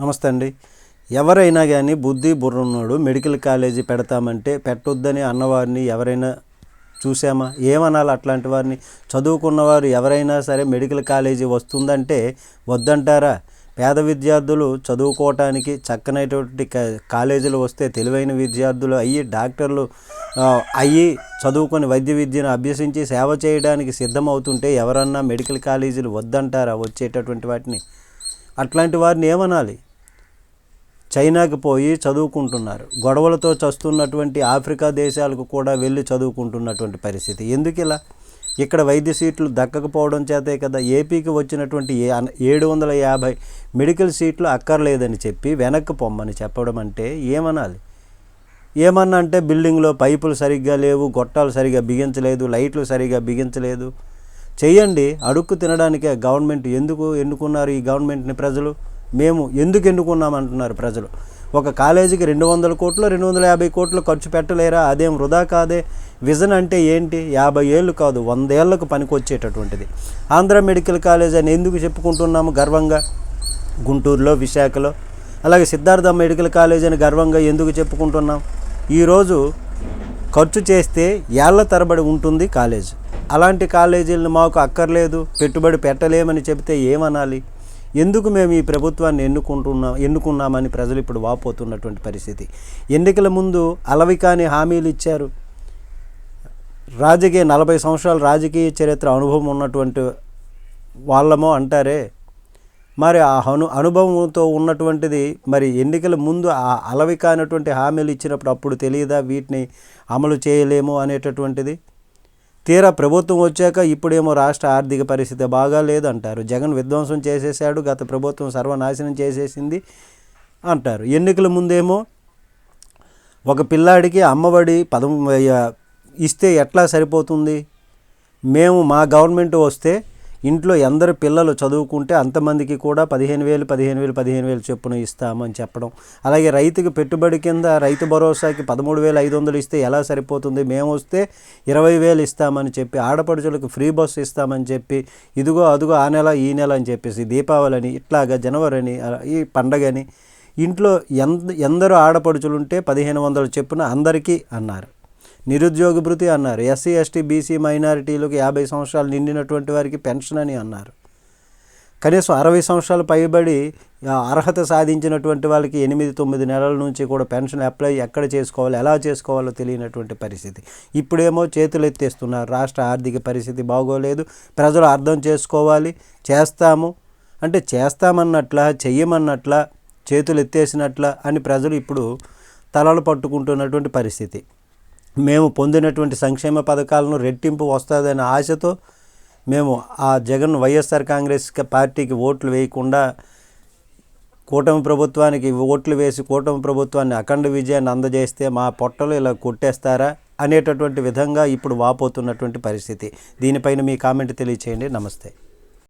నమస్తే అండి. ఎవరైనా కానీ బుద్ధి బుర్రున్నాడు మెడికల్ కాలేజీ పెడతామంటే పెట్టొద్దని అన్నవారిని ఎవరైనా చూసామా ఏమనాలి అట్లాంటి వారిని? చదువుకున్నవారు ఎవరైనా సరే మెడికల్ కాలేజీ వస్తుందంటే వద్దంటారా? పేద విద్యార్థులు చదువుకోవటానికి చక్కనైనటువంటి కాలేజీలు వస్తే తెలివైన విద్యార్థులు అయ్యి డాక్టర్లు అయ్యి చదువుకొని వైద్య విద్యను అభ్యసించి సేవ చేయడానికి సిద్ధమవుతుంటే ఎవరన్నా మెడికల్ కాలేజీలు వద్దంటారా? వచ్చేటటువంటి వాటిని. అట్లాంటి వారిని ఏమనాలి? చైనాకి పోయి చదువుకుంటున్నారు. గొడవలతో చస్తున్నటువంటి ఆఫ్రికా దేశాలకు కూడా వెళ్ళి చదువుకుంటున్నటువంటి పరిస్థితి. ఎందుకు ఇలా? ఇక్కడ వైద్య సీట్లు దక్కకపోవడం చేతే కదా ఏపీకి వచ్చినటువంటి ఏ ఏడు వందల యాభై మెడికల్ సీట్లు అక్కర్లేదని చెప్పి వెనక్కి పొమ్మని చెప్పడం అంటే ఏమనాలి? ఏమన్నా అంటే బిల్డింగ్లో పైపులు సరిగ్గా లేవు గొట్టాలు సరిగ్గా బిగించలేదు లైట్లు సరిగ్గా బిగించలేదు. చేయండి అడుక్కు తినడానికే గవర్నమెంట్ ఎందుకు ఎన్నుకున్నారు ఈ గవర్నమెంట్ని ప్రజలు? మేము ఎందుకు ఎన్నుకున్నామంటున్నారు ప్రజలు. ఒక కాలేజీకి రెండు వందల కోట్లు రెండు వందల యాభై కోట్లు ఖర్చు పెట్టలేరా? అదేం వృధా కాదే? విజన్ అంటే ఏంటి? యాభై ఏళ్ళు కాదు వందేళ్ళకు పనికొచ్చేటటువంటిది. ఆంధ్ర మెడికల్ కాలేజ్ అని ఎందుకు చెప్పుకుంటున్నాము గర్వంగా? గుంటూరులో విశాఖలో. అలాగే సిద్ధార్థ మెడికల్ కాలేజ్ అని గర్వంగా ఎందుకు చెప్పుకుంటున్నాం? ఈరోజు ఖర్చు చేస్తే ఏళ్ళ తరబడి ఉంటుంది కాలేజ్. అలాంటి కాలేజీలను మాకు అక్కర్లేదు పెట్టుబడి పెట్టలేమని చెబితే ఏమనాలి? ఎందుకు మేము ఈ ప్రభుత్వాన్ని ఎన్నుకుంటున్నాం ఎన్నుకున్నామని ప్రజలు ఇప్పుడు వాపోతున్నటువంటి పరిస్థితి. ఎన్నికల ముందు అలవికాని హామీలు ఇచ్చారు. రాజకీయ నలభై సంవత్సరాల రాజకీయ చరిత్ర అనుభవం ఉన్నటువంటి వాళ్ళమో అంటారే. మరి ఆ అను అనుభవంతో ఉన్నటువంటిది మరి ఎన్నికల ముందు ఆ అలవి కానటువంటి హామీలు ఇచ్చినప్పుడు అప్పుడు తెలియదా వీటిని అమలు చేయలేము అనేటటువంటిది? తీరా ప్రభుత్వం వచ్చాక ఇప్పుడేమో రాష్ట్ర ఆర్థిక పరిస్థితి బాగా లేదంటారు. జగన్ విధ్వంసం చేసేసాడు గత ప్రభుత్వం సర్వనాశనం చేసేసింది అంటారు. ఎన్నికల ముందేమో ఒక పిల్లాడికి అమ్మఒడి పదం ఇస్తే ఎట్లా సరిపోతుంది? మేము మా గవర్నమెంట్ వస్తే ఇంట్లో ఎందరు పిల్లలు చదువుకుంటే అంతమందికి కూడా పదిహేను వేలు పదిహేను వేలు పదిహేను వేలు చొప్పున ఇస్తామని చెప్పడం. అలాగే రైతుకి పెట్టుబడి కింద రైతు భరోసాకి పదమూడు వేలు ఐదు వందలు ఇస్తే ఎలా సరిపోతుంది? మేము వస్తే ఇరవై వేలు ఇస్తామని చెప్పి ఆడపడుచులకు ఫ్రీ బస్సు ఇస్తామని చెప్పి ఇదిగో అదిగో ఆ నెల ఈ నెల అని చెప్పేసి దీపావళి అని ఇట్లాగా జనవరి అని ఈ పండగని ఇంట్లో ఎంత ఎందరో ఆడపడుచులుంటే పదిహేను వందలు చెప్పున అందరికీ అన్నారు. నిరుద్యోగ భృతి అన్నారు. ఎస్సీ ఎస్టీ బీసీ మైనారిటీలకు యాభై సంవత్సరాలు నిండినటువంటి వారికి పెన్షన్ అని అన్నారు. కనీసం అరవై సంవత్సరాలు పైబడి అర్హత సాధించినటువంటి వాళ్ళకి ఎనిమిది తొమ్మిది నెలల నుంచి కూడా పెన్షన్ అప్లై ఎక్కడ చేసుకోవాలి ఎలా చేసుకోవాలో తెలియనటువంటి పరిస్థితి. ఇప్పుడేమో చేతులు ఎత్తేస్తున్నారు. రాష్ట్ర ఆర్థిక పరిస్థితి బాగోలేదు. ప్రజలు అర్థం చేసుకోవాలి. చేస్తాము. అంటే చేస్తామన్నట్ల చెయ్యమన్నట్ల చేతులు ఎత్తేసినట్ల అని ప్రజలు ఇప్పుడు తలలు పట్టుకుంటున్నటువంటి పరిస్థితి. మేము పొందినటువంటి సంక్షేమ పథకాలను రెట్టింపు వస్తుందనే ఆశతో మేము ఆ జగన్ వైఎస్ఆర్ కాంగ్రెస్ పార్టీకి ఓట్లు వేయకుండా కూటమి ప్రభుత్వానికి ఓట్లు వేసి కూటమి ప్రభుత్వాన్ని అఖండ విజయాన్ని అందజేస్తే మా పొట్టలు ఇలా కొట్టేస్తారా అనేటటువంటి విధంగా ఇప్పుడు వాపోతున్నటువంటి పరిస్థితి. దీనిపైన మీ కామెంట్ తెలియచేయండి. నమస్తే.